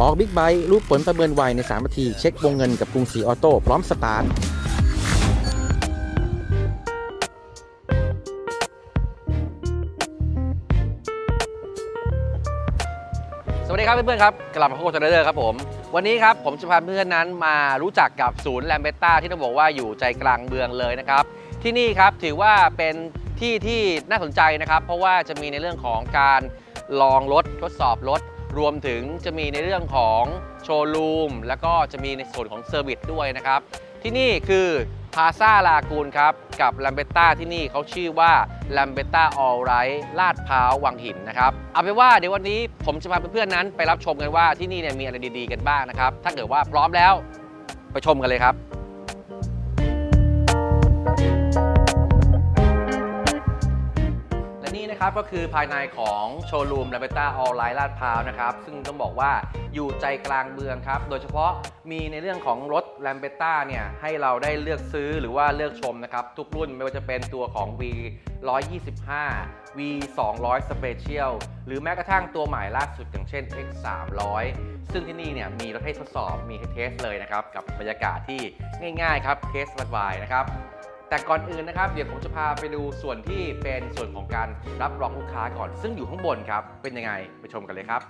ออกบิ๊กไบค์รู้ผลประเมินไวใน 3 นาที เช็ควงเงินกับกรุงศรีออโต้พร้อมสตาร์ทสวัสดีครับเพื่อนๆครับ กลับมาพบกับเทรเดอร์ครับผม วันนี้ครับผมจะพาเพื่อนนั้นมารู้จักกับศูนย์แลมเบต้าที่ต้องบอกว่าอยู่ใจกลางเมืองเลยนะครับ ที่นี่ครับถือว่าเป็นที่ที่น่าสนใจนะครับ เพราะว่าจะมีในเรื่องของการลองรถทดสอบรถ รวมถึงจะมีในเรื่องของโชว์รูมแล้วก็จะมีในส่วนของเซอร์วิสด้วยนะครับ ที่นี่คือ พาซาลากูนครับ กับแลมเบต้าที่นี่เขาชื่อว่าแลมเบต้าออลไรลาดพร้าววังหินนะครับ เอาเป็นว่าเดี๋ยววันนี้ผมจะพาเพื่อนๆนั้นไปรับชมกันว่าที่นี่เนี่ยมีอะไรดีๆกันบ้างนะครับ ถ้าเกิดว่าพร้อมแล้วไปชมกันเลยครับ นะครับก็คือภายในของโชว์รูมแลมเบต้าออไลน์ลาดพร้าวนะครับ ซึ่งต้องบอกว่าอยู่ใจกลางเมืองครับ โดยเฉพาะมีในเรื่องของรถแลมเบต้าเนี่ยให้เราได้เลือกซื้อหรือว่าเลือกชมนะครับ ทุกรุ่นไม่ว่าจะเป็นตัวของ V 125 V 200 Special หรือแม้กระทั่งตัวใหม่ล่าสุดอย่างเช่น X 300ซึ่งที่นี่เนี่ยมีรถให้ทดสอบมีให้เทสเลยนะครับกับบรรยากาศที่ง่ายๆครับเทสสบายๆนะครับ แต่ก่อนอื่นนะครับ เดี๋ยวผมจะพาไปดูส่วนที่เป็นส่วนของการรับรองลูกค้าก่อน ซึ่งอยู่ข้างบนครับ เป็นยังไงไปชมกันเลยครับ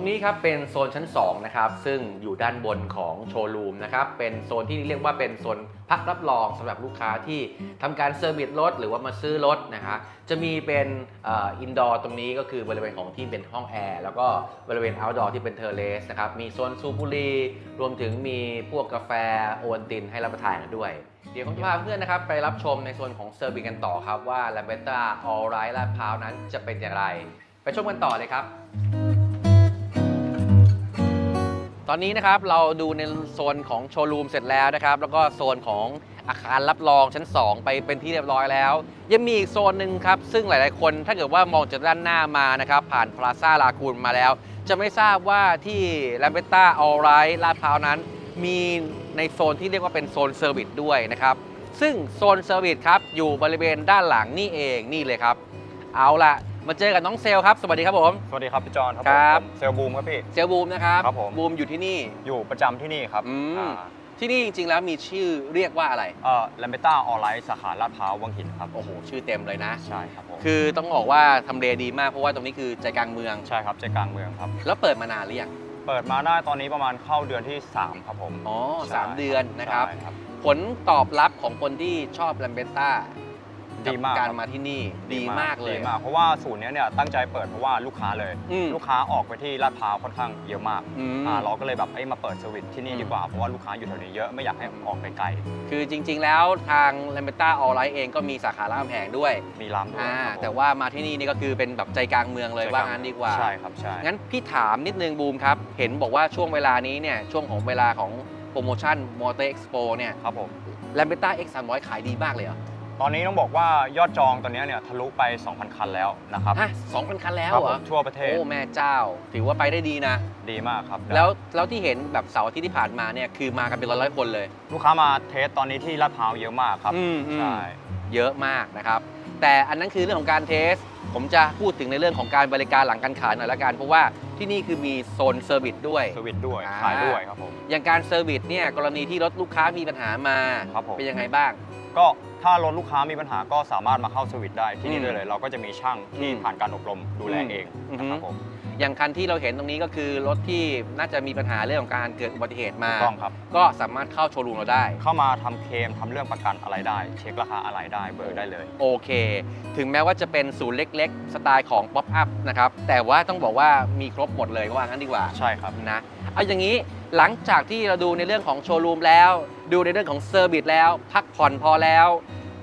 รงนี้ครับเป็นโซนชั้น2นะครับซึ่งอยู่ด้านบนของโชว์รูมนะครับเป็นโซนที่เรียกว่าเป็นโซนพักรับรองสำหรับลูกค้าที่ทำการเซอร์วิสรถหรือว่ามาซื้อรถนะฮะจะมีเป็นอินดอร์ตรงนี้ก็คือบริเวณของที่เป็นห้องแอร์แล้วก็บริเวณเอาท์ดอร์ที่เป็นเทอร์เลสนะครับมีโซนซูบุรีรวมถึงมีพวกกาแฟโอวัลตินให้รับประทานกันด้วยเดี๋ยวผมจะพาเพื่อนนะครับไปรับชมในส่วนของเซอร์วิสกันต่อครับว่า l a m b e t t a All Right ลาดพร้าวนั้นจะเป็นอย่างไร ไปชมกันต่อเลยครับ ตอนนี้นะครับเราดูในโซนของโชว์รูมเสร็จแล้วนะครับ แล้วก็โซนของอาคารรับรองชั้น 2 ไปเป็นที่เรียบร้อยแล้ว ยังมีอีกโซนหนึ่งครับ ซึ่งหลายๆ คนถ้าเกิดว่ามองจากด้านหน้ามานะครับ ผ่านพลาซ่าลาคูนมาแล้ว จะไม่ทราบว่าที่แลมเบต้าออลไรลาดพร้าวนั้น มีในโซนที่เรียกว่าเป็นโซนเซอร์วิสด้วยนะครับ ซึ่งโซนเซอร์วิสครับอยู่บริเวณด้านหลังนี่เองนี่เลยครับ เอาละ มาเจอกับน้องเซลครับ สวัสดีครับผม สวัสดีครับพี่จอนครับครับ ผมเซลบูมครับพี่ เซลบูมนะครับครับผมบูมอยู่ที่นี่ อยู่ประจำที่นี่ครับอืม อ่าที่นี่จริงๆแล้วมีชื่อเรียกว่าอะไร เอ่อแลมเบต้าออนไลน์สาขาลาดพร้าววังหินครับโอ้โห ชื่อเต็มเลยนะ ใช่ครับผมคือต้องบอกว่าทำเลดีมากเพราะว่าตรงนี้คือใจกลางเมือง ใช่ครับใจกลางเมืองครับ แล้วเปิดมานานหรือยังเปิดมาได้ตอนนี้ประมาณเข้าเดือนที่ 3 ครับผมอ๋อใช่สามเดือนนะครับ ใช่ครับ ผลตอบรับของคนที่ชอบแลมเบต้า ดีมากการครับมาที่นี่ดีมากเลยดีมากเพราะว่าศูนย์เนี้ยเนี่ยตั้งใจเปิดเพราะว่าลูกค้าเลยอืมลูกค้าออกไปที่ลาดพร้าวค่อนข้างเยอะมากอืมอ่าเราก็เลยแบบเอ้ยมาเปิดเซอร์วิสที่นี่อืมดีกว่าเพราะว่าลูกค้าอยู่แถวนี้เยอะไม่อยากให้ออกไปไกลคือจริง ๆ แล้วทางแลมเบต้าออไลน์เองก็มีสาขาล่ามแผงด้วยมีร้านด้วยอ่าครับผมแต่ว่ามาที่นี่นี่ก็คือเป็นแบบใจกลางเมืองเลยว่างั้นดีกว่าใช่ครับใช่งั้นพี่ถามนิดนึงบูมครับเห็นบอกว่าช่วงเวลานี้เนี่ยช่วงของเวลาของโปรโมชั่นมอเตอร์เอ็กซ์โปเนี่ยครับผมแลมเบต้า X 3 0 0ขายดีมากเลยเหรอ ตอนนี้ต้องบอกว่ายอดจองตอนนี้เนี่ยทะลุไป 2,000 คันแล้วนะครับฮะสองพันคันแล้วครับเหรผอ มทั่วประเทศโอ้แม่เจ้า ถือว่าไปได้ดีนะ ดีมากครับแล้วแล้วที่เห็นแบบเสาร์อาทิตย์ที่ผ่านมาเนี่ยคือมากันเป็นร้อยๆคนเลย ลูกค้ามาเทสตอนนี้ที่ลาดพร้าวเยอะมากครับอืมอืม ใช่ เยอะมากนะครับ แต่อันนั้นคือเรื่องของการเทส ผมจะพูดถึงในเรื่องของการบริการหลังการขายหน่อยละกันเพราะว่าที่นี่คือมีโซนเซอร์วิสด้วยเซอร์วิสด้วยอ่า ขายด้วยครับผม อย่างการเซอร์วิสเนี่ยกรณีที่รถลูกค้ามีปัญหามา ครับผม เป็นยังไงบ้าง ก็ถ้ารถลูกค้ามีปัญหาก็สามารถมาเข้าเซอร์วิสได้ที่อืนี่มได้เลย เราก็จะมีช่างที่อืมผ่านการอบรมดูแลเองอืมนะครับผมอย่างคันที่เราเห็นตรงนี้ก็คือรถที่น่าจะมีปัญหาเรื่องของการเกิดอุบัติเหตุมาถูกต้องครับ ก็สามารถเข้าโชว์รูมเราได้ เข้ามาทำเคลมทำเรื่องประกันอะไรได้ เช็คราคาอะไรได้เบิกได้เลย โอเค ถึงแม้ว่าจะเป็นศูนย์เล็ก ๆ สไตล์ของ Pop Up นะครับ แต่ว่าต้องบอกว่ามีครบหมดเลยก็ว่างั้นดีกว่าใช่ครับ นะ เอาอย่างนี้ หลังจากที่เราดูในเรื่องของโชว์รูมแล้ว ดูในเรื่องของเซอร์วิสแล้ว พักผ่อนพอแล้ว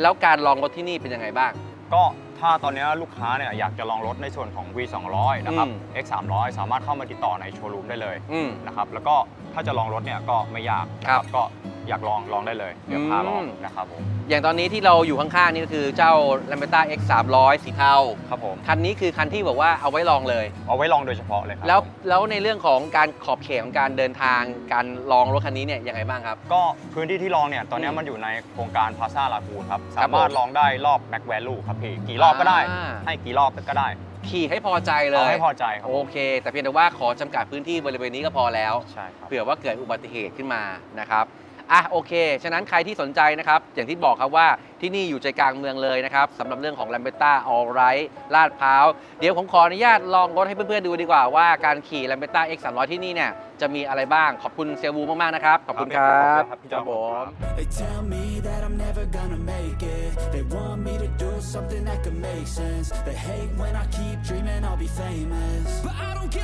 แล้วการลองรถที่นี่เป็นยังไงบ้าง ก็ถถ้าตอนนี้ลูกค้าเนี่ยอยากจะลองรถในส่วนของ V 2 0 0นะครับอืม X 3 0 0สามารถเข้ามาติดต่อในโชว์รูมได้เลยอืม นะครับแล้วก็ถ้าจะลองรถเนี่ยก็ไม่ยากนะครับก็ อยากลองลองได้เลย เดี๋ยวพาลองอืม นะครับผมอย่างตอนนี้ที่เราอยู่ข้างๆ นี่ก็คือเจ้า l a m b e t t a X 3 0 0สีเทาครับผมคันนี้คือคันที่บอกว่าเอาไว้ลองเลย เอาไว้ลองโดยเฉพาะเลยครับแล้วผมแล้วในเรื่องของการขอบเขตของการเดินทางการลองรถคันนี้เนี่ยยังไงบ้างครับ ก็พื้นที่ที่ลองเนี่ยตอนนี้อืมมันอยู่ในโครงการพาซาลากูนครับครัสาบมารถผมลองได้รอบแม็กแวลูครับพี่กี่รอบก็ได้ อ่า ให้กี่รอบก็ได้ขี่ให้พอใจเลเอายให้พอใจครับโอเค แต่เพียงแต่ว่าขอจำกัดพื้นที่บริเวณนี้ก็พอแล้ว ใช่ครับ เผื่อว่าเกิดอุบัติเหตุขึ้นมานะครับ อะโอเค ฉะนั้นใครที่สนใจนะครับ อย่างที่บอกครับว่าที่นี่อยู่ใจกลางเมืองเลยนะครับสำหรับเรื่องของ l a m b e t t a All Right ลาดพร้าว เดี๋ยวผมขออนุญาตลองรถให้เพื่อนๆดูดีกว่าว่าการขี่ l a m b e t t a X 3 0 0ที่นี่เนี่ยจะมีอะไรบ้าง ขอบคุณเซลวูมากๆนะครับ ขอบคุณครับครับพี่จอมผม They tell me that I'm never gonna make it. They want me to do something that could make sense. They hate when I keep dreaming I'll be famous. But I don't give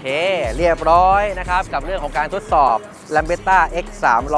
เค เรียบร้อยนะครับ กับเรื่องของการทดสอบ l a m b e t t a X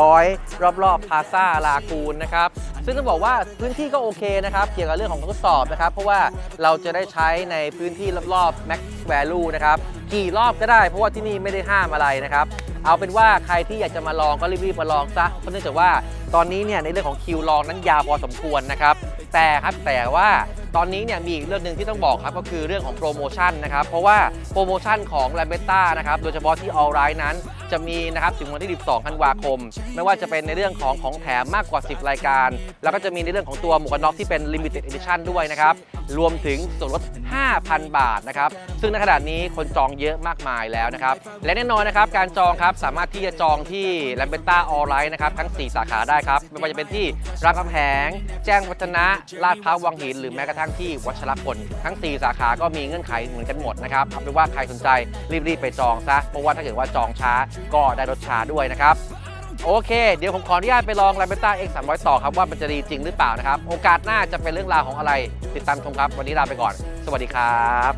300รอบๆพาซาลากูนนะครับ ซึ่งต้องบอกว่าพื้นที่ก็โอเคนะครับ เกี่ยวกับเรื่องของการทดสอบนะครับ เพราะว่าเราจะได้ใช้ในพื้นที่รอบๆ Max Value นะครับ กี่รอบก็ได้ เพราะว่าที่นี่ไม่ได้ห้ามอะไรนะครับเอาเป็นว่าใครที่อยากจะมาลองก็รีบๆมาลองซะเพราะเนื่องจากว่าตอนนี้เนี่ยในเรื่องของคิวลองนั้นยาวพอสมควรนะครับ แต่ครับแต่ว่า ตอนนี้เนี่ยมีอีกเรื่องหนึ่งที่ต้องบอกครับก็คือเรื่องของโปรโมชั่นนะครับเพราะว่าโปรโมชั่นของ l a m b e t t a นะครับโดยเฉพาะที่ All Right นั้น จะมีนะครับถึงวันที่ 12ธันวาคม ไม่ว่าจะเป็นในเรื่องของของแถมมากกว่า 10 รายการ แล้วก็จะมีในเรื่องของตัวหมวกกันน็อกที่เป็น Limited Edition ด้วยนะครับรวมถึงส่วนลด 5,000 บาทนะครับซึ่งในขณะนี้คนจองเยอะมากมายแล้วนะครับและแน่นอนนะครับการจองครับสามารถที่จะจองที่ l a m b e t t a All Right นะครับทั้ง 4 สาขาได้ครับไม่ว่าจะเป็นที่รามคำแหง แจ้งวัฒนะลาดพร้าววังหินหรือแม้กระทั่งที่วัชรพลทั้ง 4 สาขาก็มีเงื่อนไขเหมือนกันหมดนะครับเอาเป็นว่าใครสนใจรีบๆไปจองซะเพราะว่าถ้าเกิดว่าจองช้าก็ได้รถช้าด้วยนะครับโอเค เดี๋ยวผมขออนุญาตไปลอง l a m b e t t a X 300ต่อครับว่ามันจะดีจริงหรือเปล่านะครับ โอกาสหน้าจะเป็นเรื่องราวของอะไร ติดตามชมครับ วันนี้ลาไปก่อน สวัสดีครับ